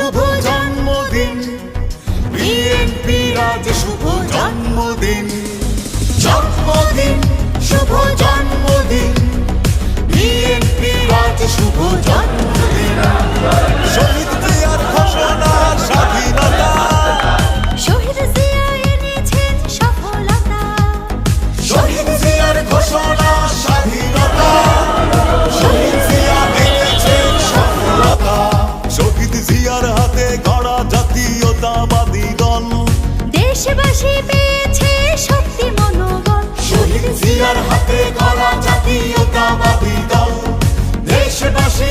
শুভ জন্মদিন বিএনপি রাজ শুভ জন্মদিন দেশবাসী পেয়েছে শক্তি মনোবল। শহীদ জিয়ার হাতে গড়া জাতীয়তাবাদী দল। দেশবাসী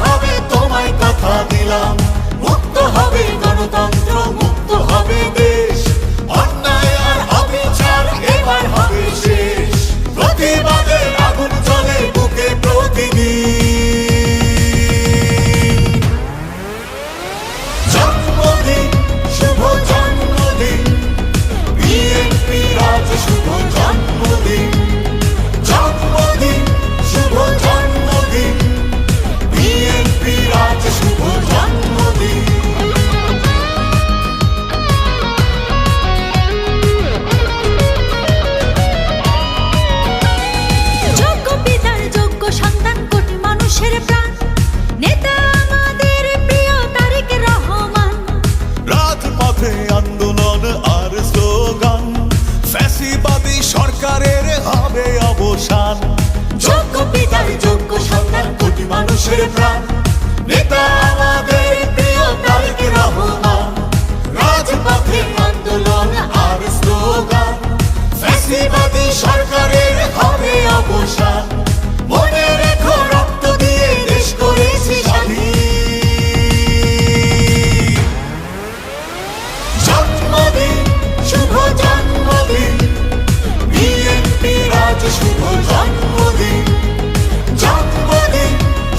হবে অবসান। যোগ্য পিতার যোগ্য সন্তান কোটি মানুষের প্রাণ। নেতা আমাদের আজ শুভ জন্মদিন জন্মদিন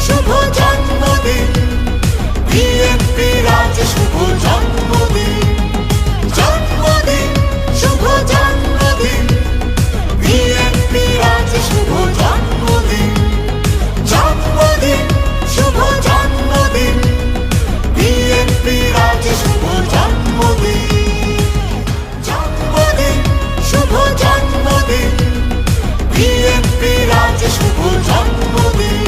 শুভ জন্মদিন বিএনপির আজ শুভ জন্মদিন বিরাজ শুভ জন্মদিন।